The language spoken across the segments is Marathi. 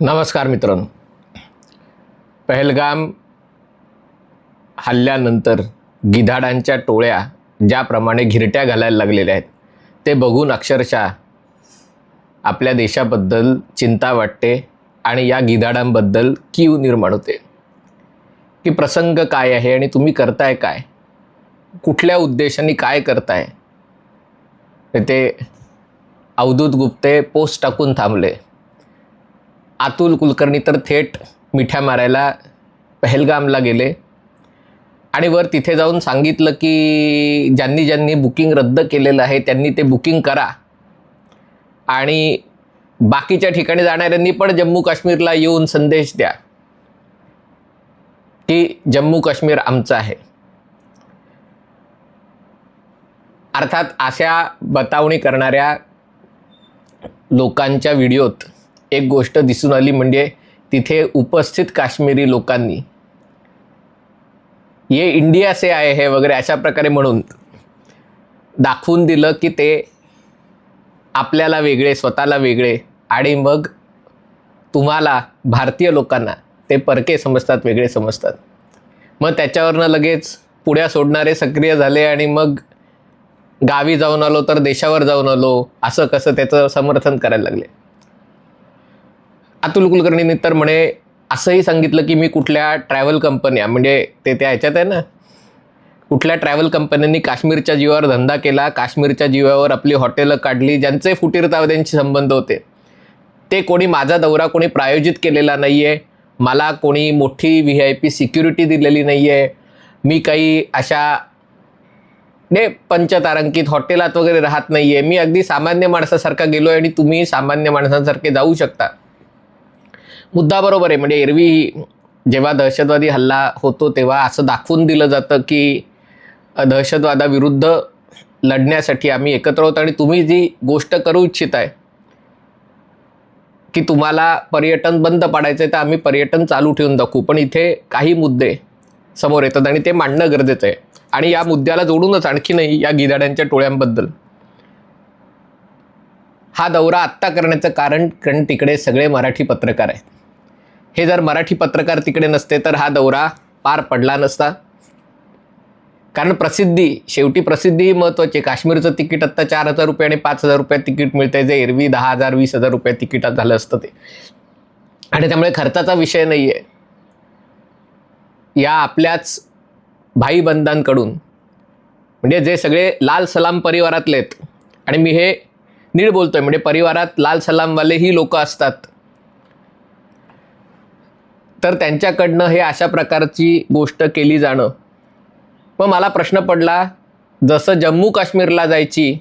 नमस्कार मित्रांनो. पहलगाम हल्ल्यानंतर गिधाडांच्या टोळ्या ज्याप्रमाणे घिरट्या घालायला लागलेल्या आहेत ते बघून अक्षरशः आपल्या देशाबद्दल चिंता वाटते आणि या गिधाडांबद्दल कीव निर्माण होते. की प्रसंग काय आहे आणि तुम्ही करताय काय? कुठल्या उद्देशाने काय करताय? ते अवधूत गुप्ते पोस्ट टाकून थांबले. अतुल कुलकर्णी तर थेट मिठ्या मारायला पहलगामला गेले. आणि वर तिथे जाऊन सांगितलं की ज्यांनी ज्यांनी बुकिंग रद्द केलेलं आहे त्यांनी ते बुकिंग करा. आणि बाकीच्या ठिकाणी जाणाऱ्यांनी पण जम्मू काश्मीरला येऊन संदेश द्या. की जम्मू काश्मीर आमचं आहे. अर्थात अशा बतावणी करणाऱ्या लोकांच्या व्हिडिओत एक गोष्ट दिसून आली म्हणजे तिथे उपस्थित काश्मीरी लोकांनी ये इंडिया से आहे हे वगैरे अशा प्रकारे म्हणून दाखवून दिलं की ते आपल्याला वेगळे स्वतःला वेगळे आणि मग तुम्हाला भारतीय लोकांना ते परके समजतात वेगळे समजतात. मग त्याच्यावरनं लगेच पुढ्या सोडणारे सक्रिय झाले आणि मग गावी जाऊन आलो तर देशावर जाऊन आलो असं कसं त्याचं समर्थन करायला लागले. अतुल कुलकर्णींनी तर म्हणे असंही सांगितलं की मी कुठल्या ट्रॅव्हल कंपन्या म्हणजे ते त्या ह्याच्यात आहे ना कुठल्या ट्रॅव्हल कंपन्यांनी काश्मीरच्या जीवावर धंदा केला काश्मीरच्या जीवावर आपली हॉटेलं काढली ज्यांचे फुटीरतावाद्यांशी संबंध होते. ते कोणी माझा दौरा कोणी प्रायोजित केलेला नाही आहे मला कोणी मोठी व्ही आय पी सिक्युरिटी दिलेली नाही आहे मी काही अशा ने पंचतारांकित हॉटेलात वगैरे राहत नाही आहे मी अगदी सामान्य माणसासारखा गेलो आहे आणि तुम्ही सामान्य माणसांसारखे जाऊ शकता. मुद्दा बरोबर आहे. म्हणजे एरवी जेव्हा दहशतवादी हल्ला होतो तेव्हा असं दाखवून दिलं जातं की दहशतवादाविरुद्ध लढण्यासाठी आम्ही एकत्र होतो आणि तुम्ही जी गोष्ट करू इच्छित आहे की तुम्हाला पर्यटन बंद पाडायचं आहे तर आम्ही पर्यटन चालू ठेवून दाखवू. पण इथे काही मुद्दे समोर येतात आणि ते मांडणं गरजेचं आहे. आणि या मुद्द्याला जोडूनच आणखीनही या गिधाड्यांच्या टोळ्यांबद्दल. हा दौरा आत्ता करण्याचं कारण कारण तिकडे सगळे मराठी पत्रकार आहेत. हे जर मराठी पत्रकार तिकडे नसते तर हा दौरा पार पडला नसता. कारण प्रसिद्धी शेवटी प्रसिद्धी महत्त्वाची काश्मीरचं तिकीट आत्ता चार हजार रुपये आणि पाच हजार रुपयात तिकीट मिळतंय. जे एरवी दहा हजार वीस हजार रुपयात तिकीटात झालं असतं ते. आणि त्यामुळे खर्चाचा विषय नाही आहे या आपल्याच भाईबंधांकडून म्हणजे जे सगळे लाल सलाम परिवारातले आहेत आणि मी हे नीळ बोलतोय म्हणजे परिवारात लाल सलामवाले ही लोक असतात. तर त्यांच्याकडनं हे अशा प्रकारची गोष्ट केली जाणं मग मला प्रश्न पडला जसं जम्मू काश्मीरला जायची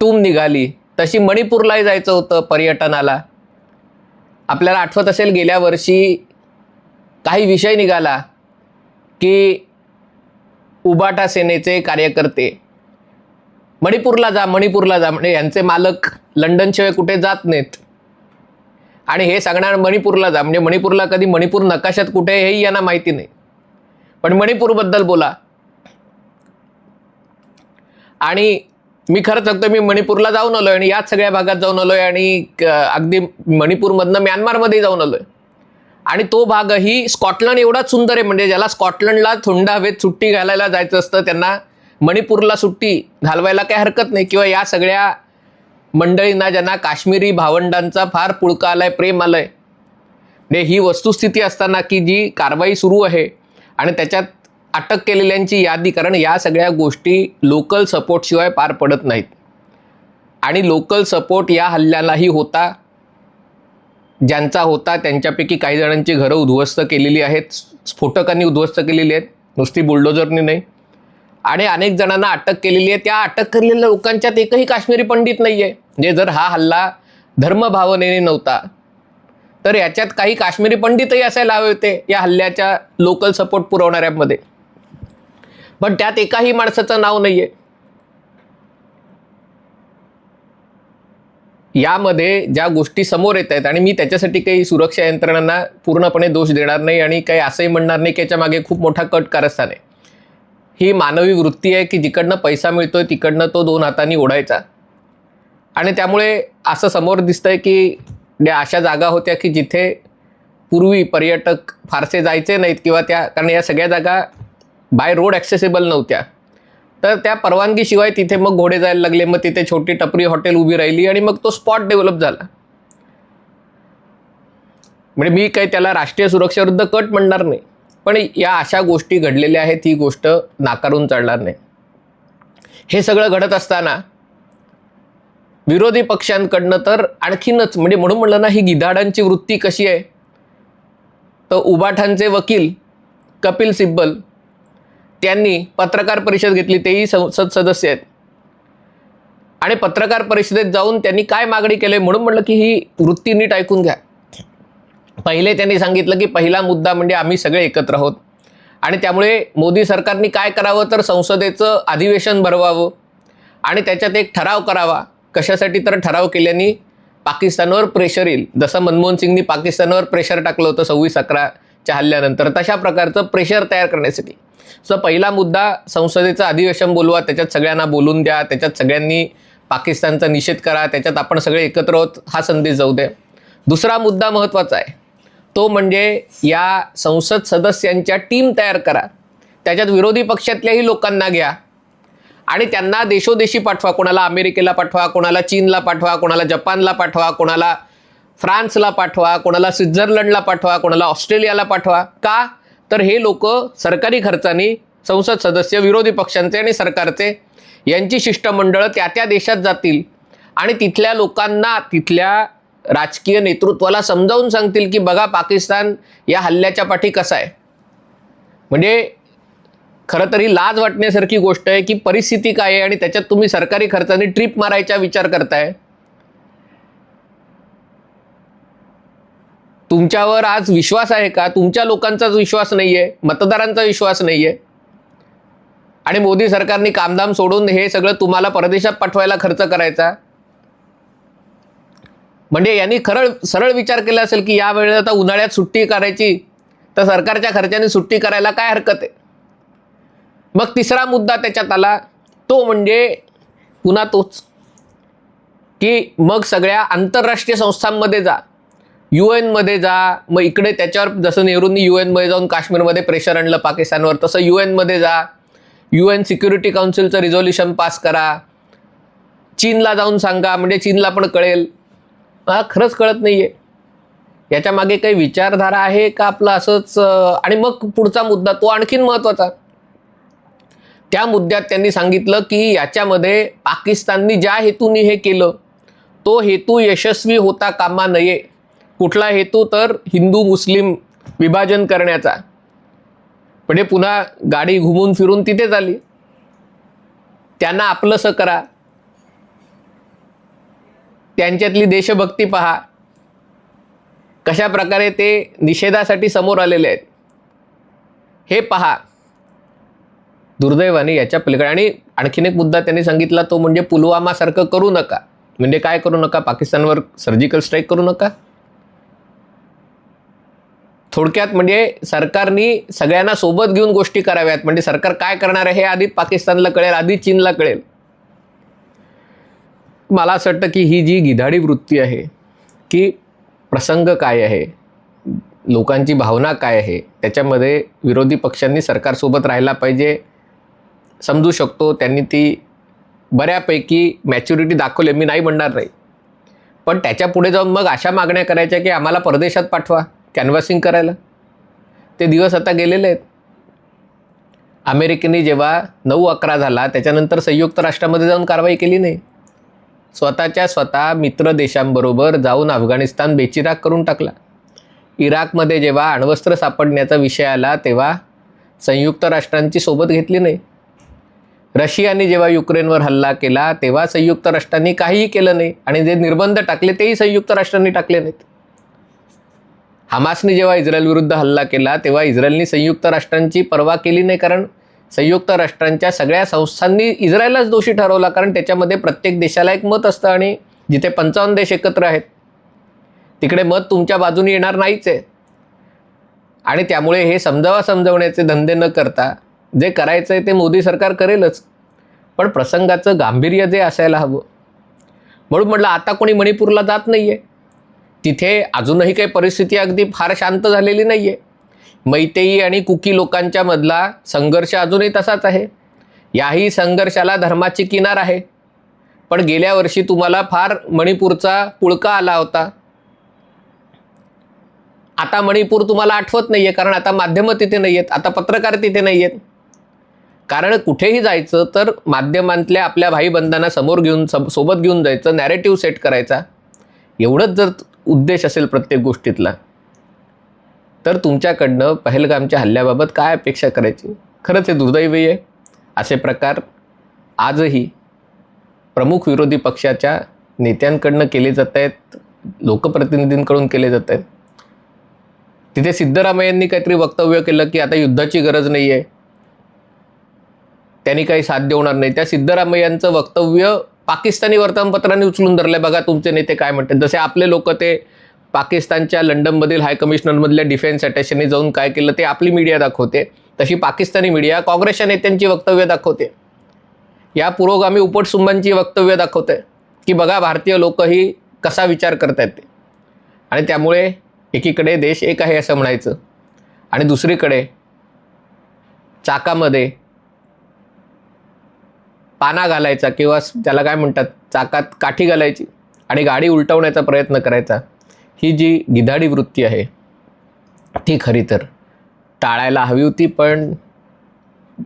तूम निघाली तशी मणिपूरलाही जायचं होतं पर्यटनाला. आपल्याला आठवत असेल गेल्या वर्षी काही विषय निघाला की उबाटा सेनेचे कार्यकर्ते मणिपूरला जा मणिपूरला जा म्हणजे यांचे मालक लंडनशिवाय कुठे जात नाहीत. आणि हे सांगणार मणिपूरला जा म्हणजे मणिपूरला कधी मणिपूर नकाशात कुठे हेही यांना माहिती नाही. पण मणिपूरबद्दल बोला. आणि मी खरं सांगतो मी मणिपूरला जाऊन आलोय आणि याच सगळ्या भागात जाऊन आलोय आणि क- अगदी मणिपूरमधनं म्यानमारमध्ये जाऊन आलोय. आणि तो भागही स्कॉटलंड एवढाच सुंदर आहे म्हणजे ज्याला स्कॉटलंडला थंड हवेत सुट्टी घालायला जायचं असतं त्यांना मणिपूरला सुट्टी घालवायला काही हरकत नाही. किंवा या सगळ्या मंडळींना ज्यांना काश्मीरी भावंडांचा फार पुळका आलाय प्रेम आलंय. म्हणजे ही वस्तुस्थिती असताना की जी कारवाई सुरू आहे आणि त्याच्यात अटक केलेल्यांची यादी कारण या सगळ्या गोष्टी लोकल सपोर्टशिवाय पार पडत नाहीत. आणि लोकल सपोर्ट या हल्ल्यालाही होता ज्यांचा होता त्यांच्यापैकी काही जणांची घरं उद्ध्वस्त केलेली आहेत स्फोटकांनी उद्ध्वस्त केलेली आहेत नुसती बुलडोजरनी नाही. आणि अनेक जणांना अटक केलेली आहे त्या अटक केलेल्या लोकांच्यात एकही काश्मीरी पंडित नाही आहे म्हणजे जर हा हल्ला धर्मभावनेने नव्हता तर याच्यात काही काश्मीरी पंडितही असायला हवे होते या हल्ल्याच्या लोकल सपोर्ट पुरवणाऱ्यांमध्ये. पण त्यात एकाही माणसाचं नाव नाहीये. यामध्ये ज्या गोष्टी समोर येत आहेत आणि मी त्याच्यासाठी काही सुरक्षा यंत्रणांना पूर्णपणे दोष देणार नाही आणि काही असंही म्हणणार नाही की याच्या मागे खूप मोठा कट कारस्थान आहे. ही मानवी वृत्ती आहे की जिकडनं पैसा मिळतोय तिकडनं तो दोन हातांनी ओढायचा. आणि त्यामुळे असं समोर दिसतंय की म्हणजे अशा जागा होत्या की जिथे पूर्वी पर्यटक फारसे जायचे नाहीत किंवा त्या कारण या सगळ्या जागा बाय रोड ॲक्सेसिबल नव्हत्या. तर त्या परवानगीशिवाय तिथे मग घोडे जायला लागले मग तिथे छोटी टपरी हॉटेल उभी राहिली आणि मग तो स्पॉट डेव्हलप झाला. म्हणजे मी काही त्याला राष्ट्रीय सुरक्षेविरुद्ध कट म्हणणार नाही पण या अशा गोष्टी घडलेल्या आहेत ही गोष्ट नाकारून चालणार नाही. हे सगळं घडत असताना विरोधी पक्षांकडनं तर आणखीनच म्हणजे म्हणून म्हणलं ना ही गिधाडांची वृत्ती कशी आहे? तर उबाठांचे वकील कपिल सिब्बल त्यांनी पत्रकार परिषद घेतली तेही संसद सदस्य आहेत. आणि पत्रकार परिषदेत जाऊन त्यांनी काय मागणी केली म्हणून म्हणलं की ही वृत्ती नीट ऐकून घ्या. पहिले त्यांनी सांगितलं की पहिला मुद्दा म्हणजे आम्ही सगळे एकत्र आहोत. आणि त्यामुळे मोदी सरकारने काय करावं तर संसदेचं अधिवेशन भरवावं. आणि त्याच्यात एक ठराव करावा. कशासाठी तर ठराव केल्याने पाकिस्तानवर प्रेशर येईल. जसं मनमोहन सिंगनी पाकिस्तानवर प्रेशर टाकलं होतं सव्वीस अकराच्या हल्ल्यानंतर तशा प्रकारचं प्रेशर तयार करण्यासाठी. सो पहिला मुद्दा संसदेचं अधिवेशन बोलवा त्याच्यात सगळ्यांना बोलून द्या त्याच्यात सगळ्यांनी पाकिस्तानचा निषेध करा त्याच्यात आपण सगळे एकत्र आहोत हा संदेश जाऊ दे. दुसरा मुद्दा महत्त्वाचा आहे. तो म्हणजे या संसद सदस्यांच्या टीम तयार करा. त्याच्यात विरोधी पक्षातल्याही लोकांना घ्या. आणि त्यांना देशोदेशी पाठवा. कोणाला अमेरिकेला पाठवा कोणाला चीनला पाठवा कोणाला जपानला पाठवा कोणाला फ्रान्सला पाठवा कोणाला स्वित्झर्लंडला पाठवा कोणाला ऑस्ट्रेलियाला पाठवा. का? तर हे लोक सरकारी खर्चाने संसद सदस्य विरोधी पक्षांचे आणि सरकारचे यांची शिष्टमंडळं त्या त्या देशात जातील. आणि तिथल्या लोकांना तिथल्या राजकीय नेतृत्वाला समजावून सांगतील की बघा पाकिस्तान या हल्ल्याच्या पाठी कसा आहे? म्हणजे खरं तरी लाज वाटण्यासारखी गोष्ट आहे की परिस्थिती काय आहे आणि त्याच्यात तुम्ही सरकारी खर्चाने ट्रिप मारायचा विचार करताय? तुमच्यावर आज विश्वास आहे का? तुमच्या लोकांचाच विश्वास नाही आहे मतदारांचा विश्वास नाही आहे आणि मोदी सरकारने कामधाम सोडून हे सगळं तुम्हाला परदेशात पाठवायला खर्च करायचा? म्हणजे यांनी खरळ सरळ विचार केला असेल की या वेळेला आता उन्हाळ्यात सुट्टी करायची तर सरकारच्या खर्चाने सुट्टी करायला काय हरकत आहे? मग तिसरा मुद्दा त्याच्यात आला तो म्हणजे पुन्हा तोच की मग सगळ्या आंतरराष्ट्रीय संस्थांमध्ये जा यू एनमध्ये जा मग इकडे त्याच्यावर जसं नेहरूंनी यू एनमध्ये जाऊन काश्मीरमध्ये प्रेशर आणलं पाकिस्तानवर तसं यू एनमध्ये जा. यू एन सिक्युरिटी काउन्सिलचं रिझोल्युशन पास करा. चीनला जाऊन सांगा म्हणजे चीनला पण कळेल. हा खरंच कळत नाही आहे याच्या मागे काही विचारधारा आहे का आपलं असंच आणि मग पुढचा मुद्दा तो आणखीन महत्त्वाचा. त्या मुद्द्यात त्यांनी सांगितलं की याच्यामध्ये पाकिस्ताननी ज्या हेतूने हे केलं तो हेतू यशस्वी होता कामा नये. कुठला हेतू? तर हिंदू मुस्लिम विभाजन करण्याचा. म्हणजे पुन्हा गाडी घुमून फिरून तिथेच आली. त्यांना आपलंसं करा. त्यांच्यातली देशभक्ती पहा. कशा प्रकारे ते निषेधासाठी समोर आलेले आहेत हे पहा. दुर्दैवाने याच्या पलीकडे. आणि आणखीन एक मुद्दा त्यांनी सांगितला तो म्हणजे पुलवामासारखं करू नका. म्हणजे काय करू नका? पाकिस्तानवर सर्जिकल स्ट्राईक करू नका. थोडक्यात म्हणजे सरकारनी सगळ्यांना सोबत घेऊन गोष्टी कराव्यात. म्हणजे सरकार काय करणार आहे हे आधी पाकिस्तानला कळेल आधी चीनला कळेल. मला असं वाटतं की ही जी गिधाडी वृत्ती आहे की प्रसंग काय आहे लोकांची भावना काय आहे त्याच्यामध्ये विरोधी पक्षांनी सरकारसोबत राहायला पाहिजे समजू शकतो त्यांनी ती बऱ्यापैकी मॅच्युरिटी दाखवली. मी नाही म्हणणार नाही. पण त्याच्या पुढे जाऊन मग अशा मागण्या करायच्या की आम्हाला परदेशात पाठवा कॅनव्हासिंग करायला. ते दिवस आता गेलेले आहेत. अमेरिकेने जेव्हा नऊ अकरा झाला त्याच्यानंतर संयुक्त राष्ट्रामध्ये जाऊन कारवाई केली नाही. स्वतःच्या स्वतः मित्र देशांबरोबर जाऊन अफगाणिस्तान बेचिराग करून टाकला. इराकमध्ये जेव्हा अण्वस्त्र सापडण्याचा विषय आला तेव्हा संयुक्त राष्ट्रांची सोबत घेतली नाही. रशियाने जेव्हा युक्रेनवर हल्ला केला तेव्हा संयुक्त राष्ट्रांनी काहीही केलं नाही. आणि जे निर्बंध टाकले तेही संयुक्त राष्ट्रांनी टाकले नाहीत. हमासने जेव्हा इस्रायलविरुद्ध हल्ला केला तेव्हा इस्रायलने संयुक्त राष्ट्रांची पर्वा केली नाही कारण संयुक्त राष्ट्रांच्या सगळ्या संस्थांनी इस्रायललाच दोषी ठरवला कारण त्याच्यामध्ये प्रत्येक देशाला एक मत असतं आणि जिथे पंचावन्न देश एकत्र आहेत तिकडे मत तुमच्या बाजूने येणार नाहीच आहे. आणि त्यामुळे हे समजावा समजवण्याचे धंदे न करता जे करायचं आहे ते मोदी सरकार करेलच. पण प्रसंगाचं गांभीर्य जे असायला हवं. म्हणून म्हटलं आता कोणी मणिपूरला जात नाही आहे तिथे अजूनही काही परिस्थिती अगदी फार शांत झालेली नाही आहे मैतेई आणि कुकी लोकांच्या मधला संघर्ष अजूनही तसाच आहे. याही संघर्षाला धर्माची किनार आहे. पण गेल्या वर्षी तुम्हाला फार मणिपूरचा पुळका आला होता. आता मणिपूर तुम्हाला आठवत नाही आहे कारण आता माध्यमं तिथे नाही आहेत आता पत्रकार तिथे नाही आहेत कारण कुठेही जायचं तर माध्यमांतल्या आपल्या भाईबंधांना समोर घेऊन सम सोबत घेऊन जायचं नॅरेटिव्ह सेट करायचा. एवढंच जर उद्देश असेल प्रत्येक गोष्टीतला तर तुमच्याकडनं पहलगामच्या हल्ल्याबाबत काय अपेक्षा करायची? खरंच हे दुर्दैवी आहे. असे प्रकार आजही प्रमुख विरोधी पक्षाच्या नेत्यांकडनं केले जात आहेत लोकप्रतिनिधींकडून केले जात आहेत. तिथे सिद्धरामय्यांनी काहीतरी वक्तव्य केलं की आता युद्धाची गरज नाही आहे त्यांनी काही साथ होणार नाही. त्या सिद्धरामय्यांचं वक्तव्य पाकिस्तानी वर्तमानपत्रांनी उचलून धरलंय. बघा तुमचे नेते काय म्हणतात. जसे आपले लोक ते पाकिस्तानच्या लंडनमधील हाय कमिशनरमधल्या डिफेन्स अटॅचनी जाऊन काय केलं ते आपली मीडिया दाखवते. तशी पाकिस्तानी मीडिया काँग्रेसच्या नेत्यांची वक्तव्य दाखवते. या पुरोगामी उपटसुंबांची वक्तव्य दाखवते. की बघा भारतीय लोकही कसा विचार करतायत ते. आणि त्यामुळे एकीकडे देश एक आहे असं म्हणायचं. आणि दुसरीकडे चाकामध्ये पाना घालायचा किंवा त्याला काय म्हणतात चाकात काठी घालायची आणि गाडी उलटवण्याचा प्रयत्न करायचा. ही जी गिधाडी वृत्ती आहे ती खरी तर टाळायला हवी होती पण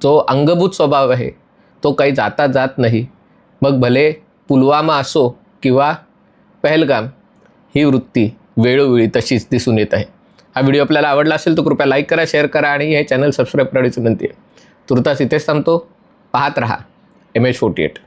जो अंगभूत स्वभाव आहे तो काही जाता जात नाही. मग भले पुलवामा असो किंवा पहलगाम ही वृत्ती वेळोवेळी तशीच दिसून येत आहे. हा व्हिडिओ आपल्याला आवडला असेल तर कृपया लाईक करा शेअर करा आणि हे चॅनल सबस्क्राईब करण्याची विनंती आहे. तुर्तास इथेच थांबतो. पाहत रहा. MH48.